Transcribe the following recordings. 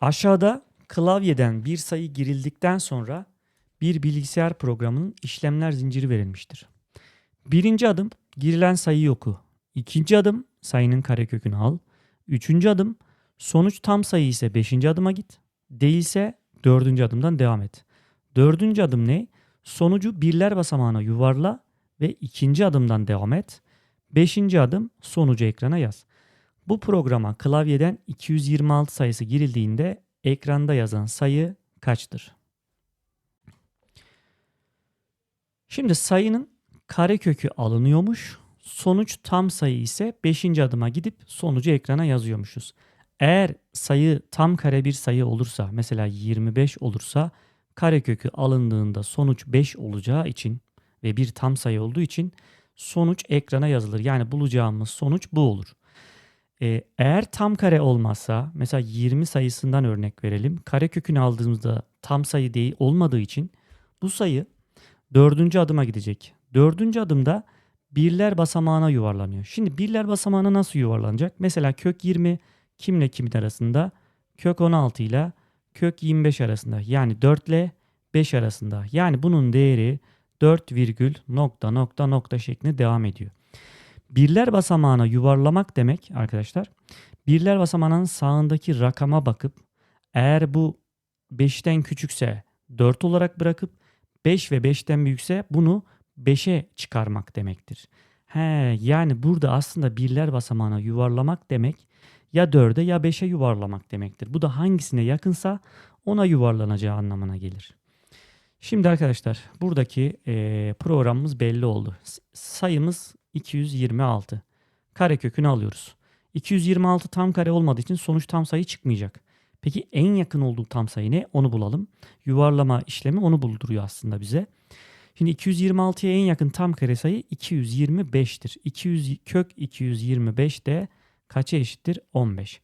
Aşağıda klavyeden bir sayı girildikten sonra bir bilgisayar programının işlemler zinciri verilmiştir. Birinci adım girilen sayıyı oku. İkinci adım sayının karekökünü al. Üçüncü adım sonuç tam sayı ise beşinci adıma git. Değilse dördüncü adımdan devam et. Dördüncü adım ne? Sonucu birler basamağına yuvarla ve ikinci adımdan devam et. Beşinci adım sonucu ekrana yaz. Bu programa klavyeden 226 sayısı girildiğinde ekranda yazan sayı kaçtır? Şimdi sayının karekökü alınıyormuş. Sonuç tam sayı ise 5. adıma gidip sonucu ekrana yazıyormuşuz. Eğer sayı tam kare bir sayı olursa mesela 25 olursa karekökü alındığında sonuç 5 olacağı için ve bir tam sayı olduğu için sonuç ekrana yazılır. Yani bulacağımız sonuç bu olur. Ee, eğer tam kare olmazsa mesela 20 sayısından örnek verelim. Karekökünü aldığımızda tam sayı değil olmadığı için bu sayı dördüncü adıma gidecek. Dördüncü adımda birler basamağına yuvarlanıyor. Şimdi birler basamağına nasıl yuvarlanacak? Mesela kök 20 kimle kimin arasında? Kök 16 ile kök 25 arasında. Yani 4 ile 5 arasında. Yani bunun değeri 4 virgül nokta nokta nokta şeklinde devam ediyor. Birler basamağına yuvarlamak demek arkadaşlar. Birler basamağının sağındaki rakama bakıp eğer bu 5'ten küçükse 4 olarak bırakıp 5 ve 5'ten büyükse bunu 5'e çıkarmak demektir. He, yani burada aslında birler basamağına yuvarlamak demek ya 4'e ya 5'e yuvarlamak demektir. Bu da hangisine yakınsa ona yuvarlanacağı anlamına gelir. Şimdi arkadaşlar buradaki e, programımız belli oldu. Sayımız 226. Karekökünü alıyoruz. 226 tam kare olmadığı için sonuç tam sayı çıkmayacak. Peki en yakın olduğu tam sayı ne? Onu bulalım. Yuvarlama işlemi onu bulduruyor aslında bize. Şimdi 226'ya en yakın tam kare sayı 225'tir. 200 kök 225 de kaça eşittir? 15.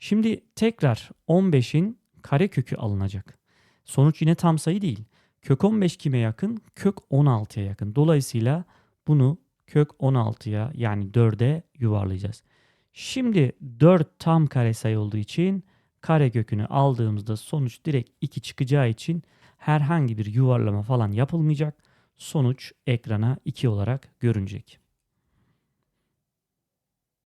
Şimdi tekrar 15'in karekökü alınacak. Sonuç yine tam sayı değil. Kök 15 kime yakın? Kök 16'ya yakın. Dolayısıyla bunu kök 16'ya yani 4'e yuvarlayacağız. Şimdi 4 tam kare sayı olduğu için karekökünü aldığımızda sonuç direkt 2 çıkacağı için herhangi bir yuvarlama falan yapılmayacak. Sonuç ekrana 2 olarak görünecek.